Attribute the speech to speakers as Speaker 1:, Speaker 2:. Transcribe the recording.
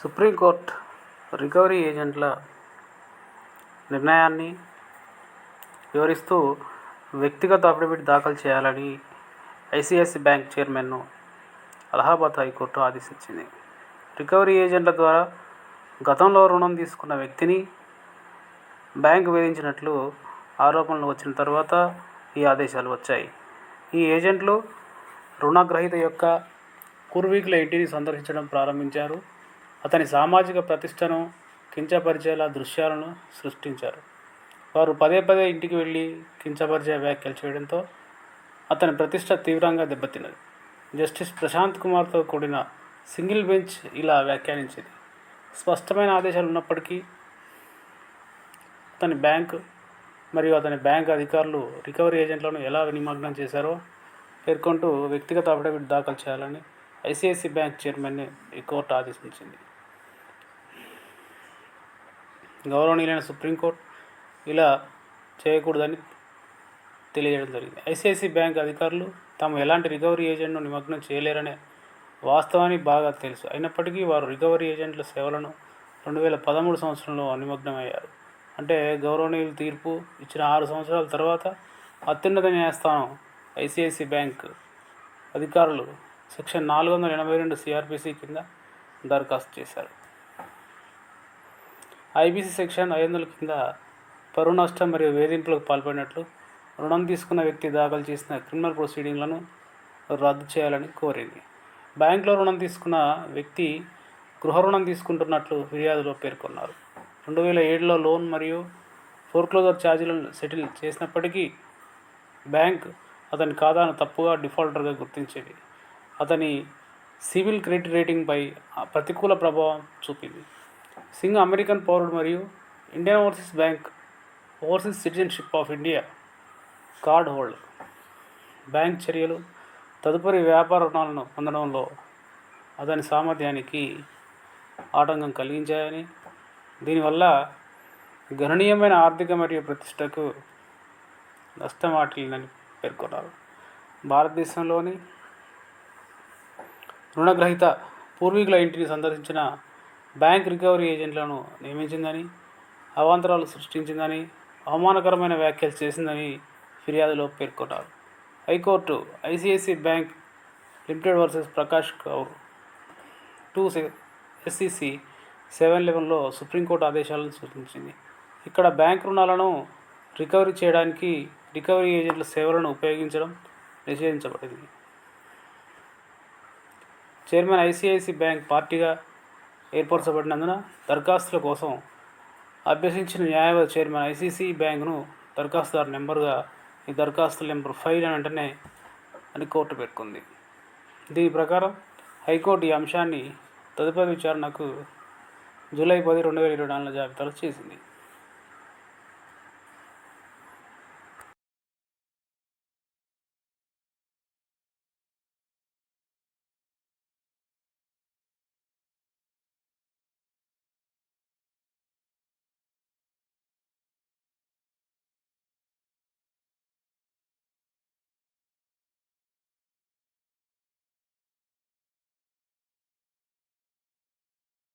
Speaker 1: Supreme court recovery ఏజెంట్ల నిర్ణయాన్ని వివరిస్తూ వ్యక్తిగత అఫిడవిట్ దాఖలు చేయాలని ఐసిఐసి బ్యాంక్ చైర్మన్ను అలహాబాద్ హైకోర్టు ఆదేశించింది. రికవరీ ఏజెంట్ల ద్వారా గతంలో రుణం తీసుకున్న వ్యక్తిని బ్యాంకు వేధించినట్లు ఆరోపణలు వచ్చిన తర్వాత ఈ ఆదేశాలు వచ్చాయి. ఈ ఏజెంట్లు రుణగ్రహీత యొక్క పూర్వీకుల ఇంటిని సందర్శించడం ప్రారంభించారు. అతని సామాజిక ప్రతిష్టను కించపరిచేలా దృశ్యాలను సృష్టించారు. వారు పదే పదే ఇంటికి వెళ్ళి కించపరిచే వ్యాఖ్యలు చేయడంతో అతని ప్రతిష్ట తీవ్రంగా దెబ్బతిన్నది. జస్టిస్ ప్రశాంత్ కుమార్తో కూడిన సింగిల్ బెంచ్ ఇలా వ్యాఖ్యానించింది. స్పష్టమైన ఆదేశాలు ఉన్నప్పటికీ అతని బ్యాంక్ మరియు అతని బ్యాంక్ అధికారులు రికవరీ ఏజెంట్లను ఎలా నిమగ్నం చేశారో పేర్కొంటూ వ్యక్తిగత అఫిడవిట్ దాఖలు చేయాలని ఐసిఐసి బ్యాంక్ చైర్మన్ని ఈ కోర్టు ఆదేశించింది. గౌరవనీయులైన సుప్రీంకోర్టు ఇలా చేయకూడదని తెలియజేయడం జరిగింది. ఐసిఐసి బ్యాంక్ అధికారులు తాము ఎలాంటి రికవరీ ఏజెంట్ను నిమగ్నం చేయలేరనే వాస్తవాన్ని బాగా తెలుసు. అయినప్పటికీ వారు రికవరీ ఏజెంట్ల సేవలను రెండు వేల పదమూడు సంవత్సరంలో నిమగ్నమయ్యారు. అంటే గౌరవనీయులు తీర్పు ఇచ్చిన ఆరు సంవత్సరాల తర్వాత అత్యున్నత న్యాయస్థానం ఐసిఐసి బ్యాంక్ అధికారులు సెక్షన్ నాలుగు వందల ఎనభై రెండు సిఆర్పిసి కింద దరఖాస్తు చేశారు. ఐబీసీ సెక్షన్ ఐదు వందల కింద పరువు నష్టం మరియు వేధింపులకు పాల్పడినట్లు రుణం తీసుకున్న వ్యక్తి దాఖలు చేసిన క్రిమినల్ ప్రొసీడింగ్లను రద్దు చేయాలని కోరింది. బ్యాంకులో రుణం తీసుకున్న వ్యక్తి గృహ రుణం తీసుకుంటున్నట్లు ఫిర్యాదులో పేర్కొన్నారు. రెండు వేల ఏడులో లోన్ మరియు ఫోర్క్లోజర్ ఛార్జీలను సెటిల్ చేసినప్పటికీ బ్యాంక్ అతని ఖాతాను తప్పుగా డిఫాల్టర్గా గుర్తించేది. అతని సివిల్ క్రెడిట్ రేటింగ్పై ప్రతికూల ప్రభావం చూపింది. సింగ్ అమెరికన్ పౌరుడు మరియు Indian overseas bank overseas citizenship of India card holder. Bank చర్యలు తదుపరి వ్యాపార రుణాలను పొందడంలో అతని సామర్థ్యానికి ఆటంకం కలిగించాయని దీనివల్ల గణనీయమైన ఆర్థిక మరియు ప్రతిష్టకు నష్టం వాటిల్లని పేర్కొన్నారు. భారతదేశంలోని రుణగ్రహీత పూర్వీకుల ఇంటిని సందర్శించిన బ్యాంక్ రికవరీ ఏజెంట్లను నియమించిందని అవాంతరాలు సృష్టించిందని అవమానకరమైన వ్యాఖ్యలు చేసిందని ఫిర్యాదులో పేర్కొన్నారు. High court ICICI bank limited versus Prakash Kaur two SCC seven లెవెన్లో supreme court ఆదేశాలను సూచించింది ఇక్కడ బ్యాంక్ రుణాలను రికవరీ చేయడానికి రికవరీ ఏజెంట్ల సేవలను ఉపయోగించడం నిషేధించబడింది. చైర్మన్ ఐసిఐసి బ్యాంక్ పార్టీగా ఏర్పరచబడినందున దరఖాస్తుల కోసం అభ్యసించిన న్యాయవాద చైర్మన్ ఐసీసీ బ్యాంకును దరఖాస్తుదారు నెంబర్గా ఈ దరఖాస్తు నెంబర్ ఫైవ్ అని వెంటనే అని కోర్టు పెట్టుకుంది. దీని ప్రకారం హైకోర్టు ఈ అంశాన్ని తదుపరి విచారణకు జూలై పది రెండు వేల ఇరవై నాలుగులో జాబితాలో చేసింది.